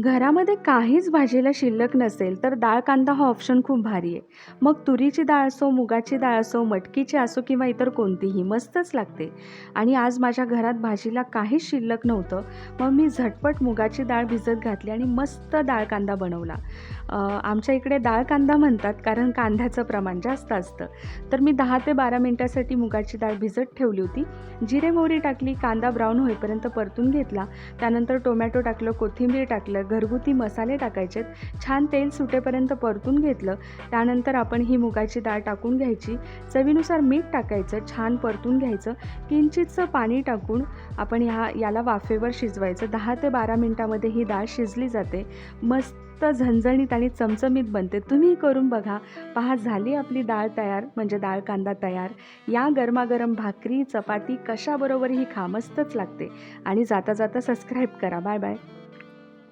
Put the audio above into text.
घरामध्ये काहीच भाजीला शिल्लक नसेल तर डाळ कांदा हा ऑप्शन खूप भारी आहे. मग तुरीची डाळ असो मुगाची डाळ असो मटकीची असो किंवा इतर कोणतीही मस्तच लागते. आणि आज माझ्या घरात भाजीला काहीच शिल्लक नव्हतं मग मी झटपट मुगाची डाळ भिजत घातली आणि मस्त डाळ कांदा बनवला. आमच्या इकडे डाळ कांदा म्हणतात कारण कांद्याचं प्रमाण जास्त असतं. तर मी दहा ते बारा मिनटासाठी मुगाची डाळ भिजत ठेवली होती. जिरे मोहरी टाकली कांदा ब्राऊन होईपर्यंत परतून घेतला. त्यानंतर टोमॅटो टाकलं कोथिंबीर टाकलं घरगुती मसाले टाकायचेत छान तेल सुटेपर्यंत परतून घेतलं त्यानंतर आपण ही मुगाची डाळ टाकून घ्यायची. चवीनुसार मीठ टाकायचं छान परतून घ्यायचं. किंचितचं पाणी टाकून आपण ह्या याला वाफेवर शिजवायचं. दहा ते बारा मिनटामध्ये ही डाळ शिजली जाते. मस्त झणझणीत आणि चमचमीत बनते. तुम्ही करून बघा. पहा झाली आपली डाळ तयार म्हणजे डाळ कांदा तयार. या गरमागरम भाकरी चपाती कशाबरोबरही खा मस्तच लागते. आणि जाता जाता सबस्क्राईब करा. Bye bye.